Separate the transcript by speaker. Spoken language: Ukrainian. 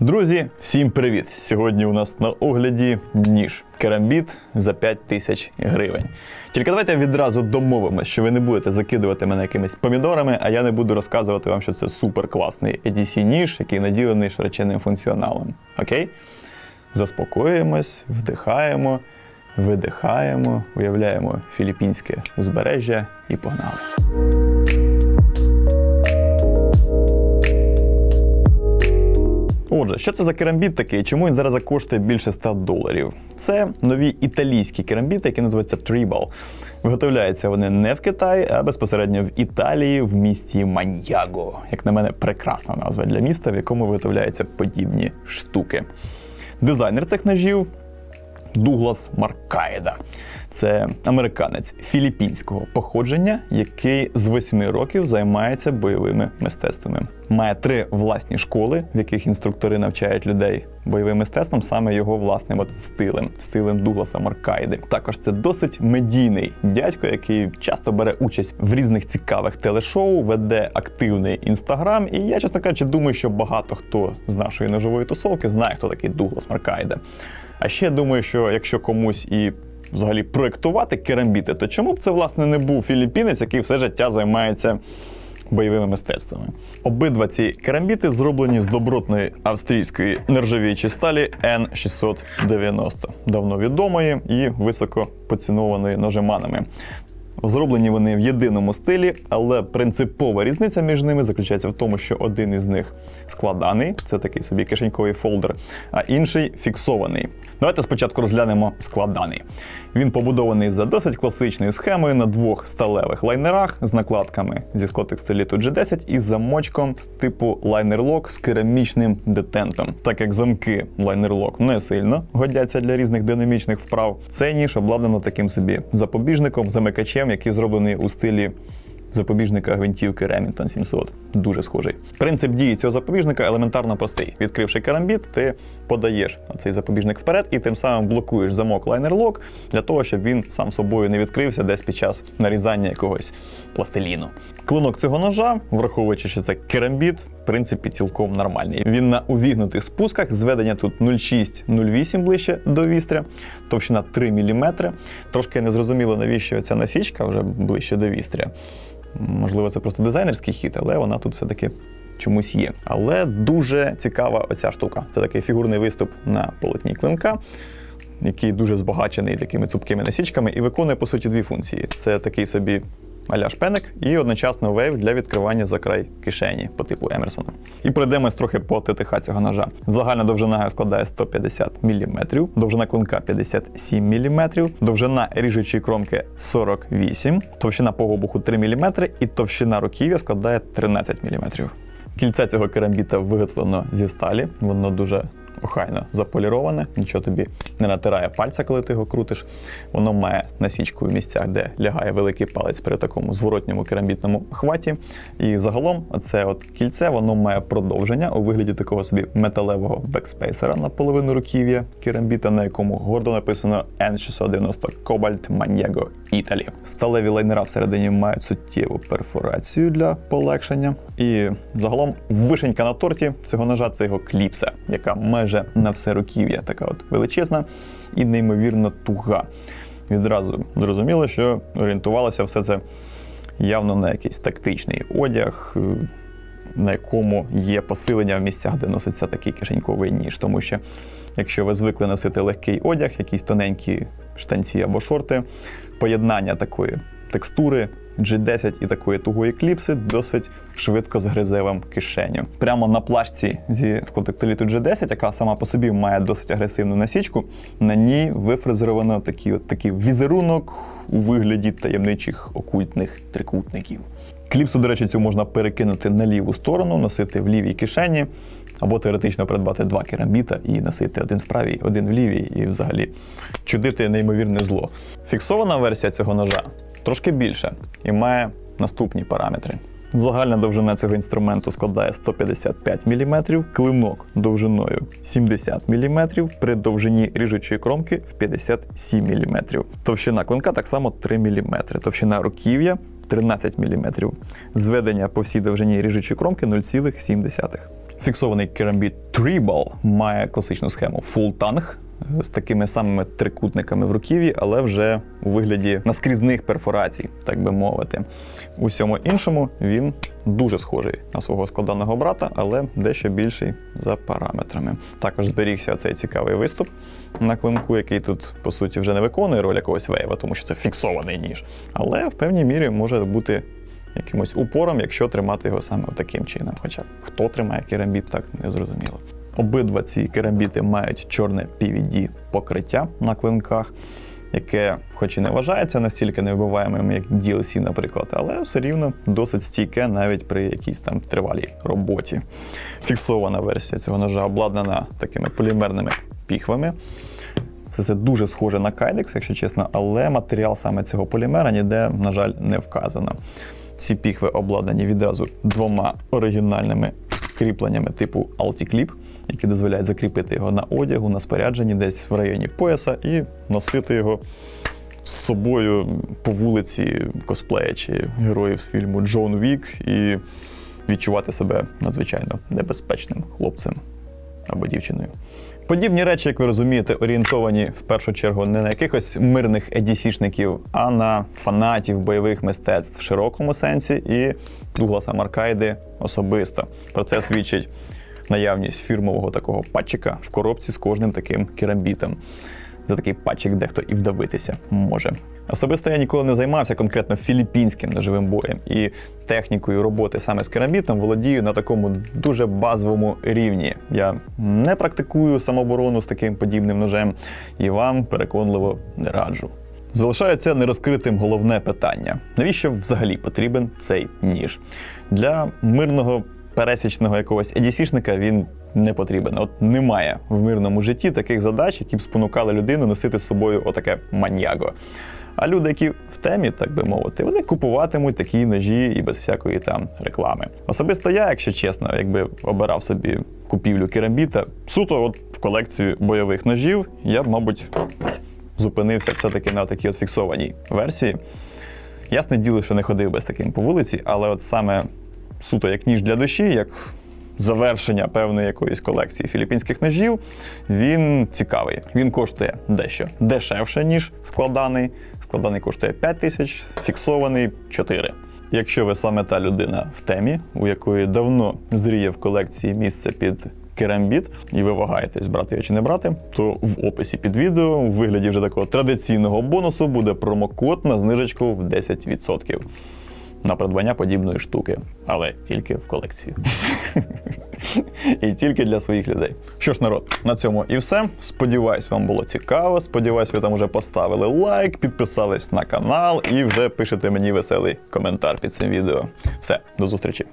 Speaker 1: Друзі, всім привіт! Сьогодні у нас на огляді ніж керамбіт за 5 тисяч гривень. Тільки давайте відразу домовимося, що ви не будете закидувати мене якимись помідорами, а я не буду розказувати вам, що це супер класний EDC ніж, який наділений широченним функціоналом. Окей? Заспокоюємось, вдихаємо, видихаємо, уявляємо філіппінське узбережжя і погнали. Отже, що це за керамбіт такий? Чому він зараз коштує більше 100 доларів? Це нові італійські керамбіти, які називаються Tribal. Виготовляються вони не в Китаї, а безпосередньо в Італії, в місті Маньяго. Як на мене, прекрасна назва для міста, в якому виготовляються подібні штуки. Дизайнер цих ножів Дуглас Маркаєда. Це американець філіппінського походження, який з восьми років займається бойовими мистецтвами. Має три власні школи, в яких інструктори навчають людей бойовим мистецтвом, саме його власним от стилем, стилем Дугласа Маркайди. Також це досить медійний дядько, який часто бере участь в різних цікавих телешоу, веде активний інстаграм. І я, чесно кажучи, думаю, що багато хто з нашої ножової тусовки знає, хто такий Дуглас Маркайда. А ще думаю, що якщо комусь і взагалі проєктувати керамбіти, то чому б це власне не був філіппінець, який все життя займається бойовими мистецтвами? Обидва ці керамбіти зроблені з добротної австрійської нержавіючої сталі N690, давно відомої і високо поцінованої ножеманами. Зроблені вони в єдиному стилі, але принципова різниця між ними заключається в тому, що один із них складаний, це такий собі кишеньковий фолдер, а інший фіксований. Давайте спочатку розглянемо складаний. Він побудований за досить класичною схемою на двох сталевих лайнерах з накладками зі скотекстиліту G10 і замочком типу лайнер-лок з керамічним детентом. Так як замки лайнер-лок не сильно годяться для різних динамічних вправ, цей ніж обладнано таким собі запобіжником, замикачем, який зроблений у стилі запобіжника гвинтівки Remington 700. Дуже схожий. Принцип дії цього запобіжника елементарно простий. Відкривши карамбіт, ти подаєш цей запобіжник вперед і тим самим блокуєш замок лайнер-лок для того, щоб він сам собою не відкрився десь під час нарізання якогось пластиліну. Клинок цього ножа, враховуючи, що це керамбіт, в принципі, цілком нормальний. Він на увігнутих спусках, зведення тут 0,6-0,8 ближче до вістря, товщина 3 мм. Трошки не зрозуміло, навіщо ця насічка вже ближче до вістря. Можливо, це просто дизайнерський хід, але вона тут все-таки чомусь є. Але дуже цікава оця штука. Це такий фігурний виступ на полотні клинка, який дуже збагачений такими цупкими насічками і виконує, по суті, дві функції. Це такий собі аля шпеник і одночасно вейв для відкривання за край кишені по типу Емерсона. І пройдемось трохи по ТТХ цього ножа. Загальна довжина складає 150 мм, довжина клинка 57 мм, довжина ріжучої кромки 48, товщина погобуху 3 мм і товщина руків'я складає 13 мм. Кільце цього керамбіта виготовлено зі сталі, воно дуже охайно заполіроване, нічого тобі не натирає пальця, коли ти його крутиш. Воно має насічку в місцях, де лягає великий палець при такому зворотньому керамбітному хваті. І загалом це от кільце воно має продовження у вигляді такого собі металевого бекспейсера на половину руків'я керамбіта, на якому гордо написано N690 Cobalt Maniego Italy. Сталеві лайнера всередині мають суттєву перфорацію для полегшення. І загалом вишенька на торті цього ножа це його кліпса, яка майже на все руків'я така от величезна і неймовірно туга. Відразу зрозуміло, що орієнтувалося все це явно на якийсь тактичний одяг. е, На якому є посилення в місцях, де носиться такий кишеньковий ніж. Тому що якщо ви звикли носити легкий одяг, якісь тоненькі штанці або шорти, поєднання такої текстури G10 і такої тугої кліпси досить швидко згризе вам кишеню. Прямо на плашці зі склотектиліту G10, яка сама по собі має досить агресивну насічку, на ній вифрезеровано такий, от, такий візерунок у вигляді таємничих окультних трикутників. Кліпсу, до речі, цю можна перекинути на ліву сторону, носити в лівій кишені, або теоретично придбати два керамбіта і носити один в правій, один в лівій, і взагалі чудити неймовірне зло. Фіксована версія цього ножа трошки більша і має наступні параметри. Загальна довжина цього інструменту складає 155 мм, клинок довжиною 70 мм, при довжині ріжучої кромки в 57 мм. Товщина клинка так само 3 мм, товщина руків'я 13 мм. Зведення по всій довжині ріжучої кромки 0,7. Фіксований керамбіт Tribal має класичну схему Full Tang з такими самими трикутниками в руків'ї, але вже у вигляді наскрізних перфорацій, так би мовити. У всьому іншому він дуже схожий на свого складаного брата, але дещо більший за параметрами. Також зберігся цей цікавий виступ на клинку, який тут по суті вже не виконує роль якогось вейва, тому що це фіксований ніж. Але в певній мірі може бути якимось упором, якщо тримати його саме таким чином. Хоча хто тримає керамбіт, так не зрозуміло. Обидва ці керамбіти мають чорне PVD покриття на клинках, яке, хоч і не вважається настільки невбиваємим, як DLC, наприклад, але все рівно досить стійке навіть при якійсь там тривалій роботі. Фіксована версія цього ножа обладнана такими полімерними піхвами. Це, це дуже схоже на кайдекс, якщо чесно, але матеріал саме цього полімера ніде, на жаль, не вказано. Ці піхви обладнані відразу двома оригінальними кріпленнями типу Alticlip, які дозволяють закріпити його на одягу, на спорядженні десь в районі пояса і носити його з собою по вулиці, косплеячи героїв з фільму Джон Вік і відчувати себе надзвичайно небезпечним хлопцем або дівчиною. Подібні речі, як ви розумієте, орієнтовані в першу чергу не на якихось мирних едісішників, а на фанатів бойових мистецтв в широкому сенсі і Дугласа Маркайди особисто. Про це свідчить наявність фірмового такого патчика в коробці з кожним таким керамбітом. За такий патчик дехто і вдавитися може. Особисто я ніколи не займався конкретно філіппінським ножовим боєм і технікою роботи саме з керамбітом володію на такому дуже базовому рівні. Я не практикую самооборону з таким подібним ножем і вам переконливо не раджу. Залишається нерозкритим головне питання: навіщо взагалі потрібен цей ніж? Для мирного пересічного якогось едісішника він не потрібен. От немає в мирному житті таких задач, які б спонукали людину носити з собою отаке маньяго. А люди, які в темі, так би мовити, вони купуватимуть такі ножі і без всякої там реклами. Особисто я, якщо чесно, якби обирав собі купівлю керамбіта, суто от в колекцію бойових ножів, я б, мабуть, зупинився все-таки на такій от фіксованій версії. Ясне діло, що не ходив би з таким по вулиці, але от саме суто як ніж для душі, як завершення певної якоїсь колекції філіппінських ножів, він цікавий. Він коштує дещо дешевше, ніж складаний. Складаний коштує 5 тисяч, фіксований 4. Якщо ви саме та людина в темі, у якої давно зріє в колекції місце під керамбіт, і ви вагаєтесь, брати його чи не брати, то в описі під відео у вигляді вже такого традиційного бонусу буде промокод на знижечку в 10% на придбання подібної штуки, але тільки в колекцію. І тільки для своїх людей. Що ж, народ, на цьому і все. Сподіваюсь, вам було цікаво. Сподіваюсь, ви там вже поставили лайк, підписались на канал і вже пишете мені веселий коментар під цим відео. Все, до зустрічі.